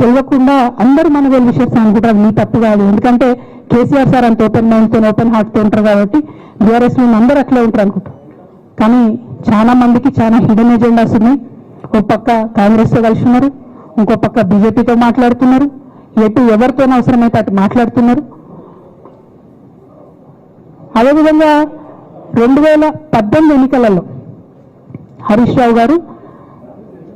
తెలియకుండా అందరూ మన వెల్ విషయస్ అనుకుంటారు మీ తప్పు కాదు. ఎందుకంటే కేసీఆర్ సార్ అంత ఓపెన్ మైండ్తో ఓపెన్ హార్ట్తో ఉంటారు కాబట్టి బీఆర్ఎస్ మేము అందరూ అట్లే ఉంటారు అనుకుంటారు కానీ చాలా మందికి చాలా హిడెన్ ఎజెండాస్ ఉన్నాయి. ఒక పక్క కాంగ్రెస్తో కలిసి ఉన్నారు ఇంకో పక్క బీజేపీతో మాట్లాడుతున్నారు. ఎటు ఎవరితో అవసరమైతే అటు మాట్లాడుతున్నారు. అదేవిధంగా రెండు వేల పద్దెనిమిది ఎన్నికలలో హరీష్ రావు గారు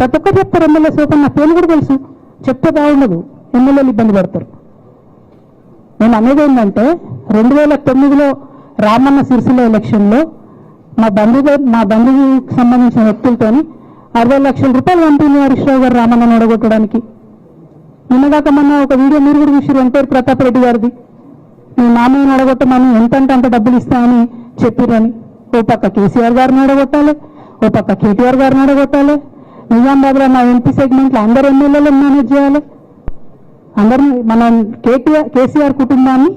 ప్రతి ఒక్కరు చెప్తారు ఎమ్మెల్యే ఓపెన్ నా పేరు కూడా తెలుసు. చెప్తే బాగుండదు. ఎమ్మెల్యేలు ఇబ్బంది పడతారు. నేను అనేది ఏంటంటే రెండు వేల తొమ్మిదిలో రామన్న సిరిసిల్ల ఎలక్షన్లో మా బంధువు మా బంధువుకి సంబంధించిన వ్యక్తులతోని అరవై లక్షల రూపాయలు పంపింది హరీష్ రావు గారు రామన్నను ఓడగొట్టడానికి. నిన్నగాక మొన్న ఒక వీడియో మీరు కూడా చూసారు ఎన్టీఆర్ ప్రతాప్ రెడ్డి గారిది. మీ మామయ్యను అడగొట్టమని ఎంతంటే అంత డబ్బులు ఇస్తామని చెప్పిరని ఓ పక్క కేసీఆర్ గారిని అడగొట్టాలి ఓ పక్క కేటీఆర్ గారిని అడగొట్టాలి నిజామాబాద్లో నా ఎంపీ సెగ్మెంట్లో అందరు ఎమ్మెల్యేలు మేనేజ్ చేయాలి. అందరం మనం కేటీఆర్ కేసీఆర్ కుటుంబాన్ని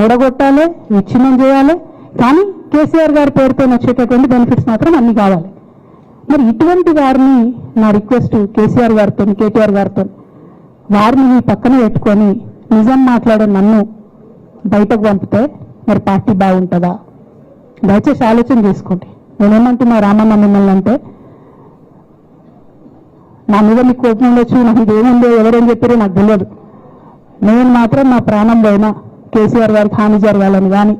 ఓడగొట్టాలి విచ్ఛిన్నం చేయాలి. కానీ కేసీఆర్ గారి పేరుతో వచ్చేటటువంటి బెనిఫిట్స్ మాత్రం అన్ని కావాలి. మరి ఇటువంటి వారిని నా రిక్వెస్ట్ కేసీఆర్ గారితో కేటీఆర్ గారితో వారిని మీ పక్కన పెట్టుకొని నిజం మాట్లాడే నన్ను బయటకు పంపితే మరి పార్టీ బాగుంటుందా? దయచేసి ఆలోచన చేసుకోండి. నేనేమంటున్నా రామన్న మిమ్మల్ని అంటే నా మీద మీకు కోపం ఉండొచ్చు నాకు ఇదేముందో ఎవరేం చెప్పారో నాకు తెలియదు. నేను మాత్రం నా ప్రాణం పోయినా కేసీఆర్ గారికి హాని జరగాలని కానీ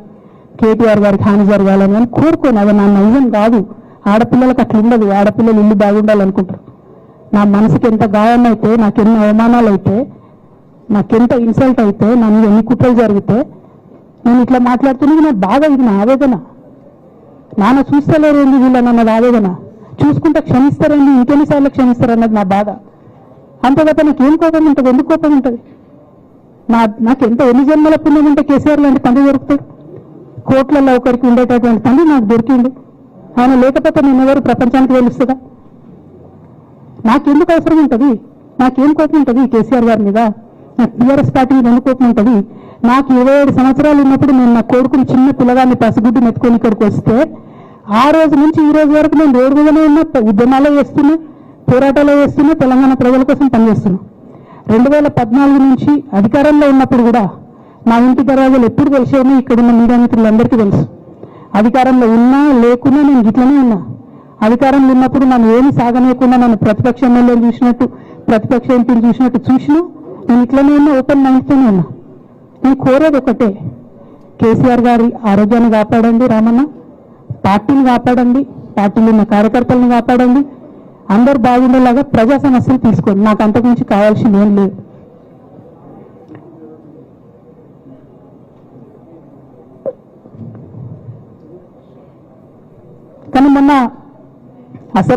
కేటీఆర్ గారికి హాని జరగాలని కానీ కోరుకోను. అది నా నైజం కాదు. ఆడపిల్లలకు అట్లా ఉండదు. ఆడపిల్లలు ఇల్లు బాగుండాలనుకుంటారు. నా మనసుకి ఎంత గాయం అయితే నాకెన్ని అవమానాలు అయితే నాకెంత ఇన్సల్ట్ అయితే నా మీద ఎన్ని కుట్రలు జరిగితే నేను ఇట్లా మాట్లాడుతున్నది నాకు బాగా ఇది నా ఆవేదన. నాన్న చూస్తలేరేంది వీళ్ళని అన్నది ఆవేదన? చూసుకుంటే క్షమిస్తారండి ఇంకెన్నిసార్లు క్షమిస్తారన్నది నా బాధ. అంత తప్ప నాకు ఏం కోపం ఉంటుంది? ఎందుకు కోపం ఉంటుంది? నా నాకు ఎంత ఎన్ని జన్మల పుణ్యం ఉంటే కేసీఆర్ లాంటి తండ్రి దొరుకుతాడు? కోట్లలో ఒకరికి ఉండేటటువంటి తండ్రి నాకు దొరికిండు. ఆయన లేకపోతే నేను ఎవరు ప్రపంచానికి తెలుస్తుందా? నాకెందుకు అవసరం ఉంటుంది? నాకేం కోపం ఉంటుంది కేసీఆర్ గారి మీద? నాకు టీఆర్ఎస్ పార్టీ మీద ఎందుకు కోపం ఉంటుంది? నాకు ఇరవై ఏడు సంవత్సరాలు ఉన్నప్పుడు నేను నా కొడుకుని చిన్న పిల్లగాన్ని పసిగుడ్డు మెత్తుకొని ఇక్కడికి వస్తే ఆ రోజు నుంచి ఈ రోజు వరకు నేను రోడ్డు మీదనే ఉన్నా ఉద్యమాలు చేస్తున్నా పోరాటాలు చేస్తున్నా తెలంగాణ ప్రజల కోసం పనిచేస్తున్నా. రెండు వేల పద్నాలుగు నుంచి అధికారంలో ఉన్నప్పుడు కూడా మా ఇంటి దర్వాజాలు ఎప్పుడు తెలిసేమో ఇక్కడ ఉన్న మీడియా మిత్రులందరికీ తెలుసు. అధికారంలో ఉన్నా లేకున్నా నేను ఇట్లనే ఉన్నా. అధికారంలో ఉన్నప్పుడు నన్ను ఏమి సాగనీయకుండా నన్ను ప్రతిపక్ష ఎమ్మెల్యేని చూసినట్టు ప్రతిపక్ష ఎంపీని చూసినట్టు చూసినా నేను ఇట్లనే ఉన్నా ఓపెన్ మైండ్తోనే ఉన్నా. నేను కోరేది ఒకటే కేసీఆర్ గారి ఆరోగ్యాన్ని కాపాడండి రామన్న. పార్టీని కాపాడండి పార్టీలో ఉన్న కార్యకర్తలను కాపాడండి. అందరు బాగుండేలాగా ప్రజా సమస్యలు తీసుకోండి. నాకు అంతకుమించి కావాల్సింది ఏం లేదు. కానీ మొన్న అసలు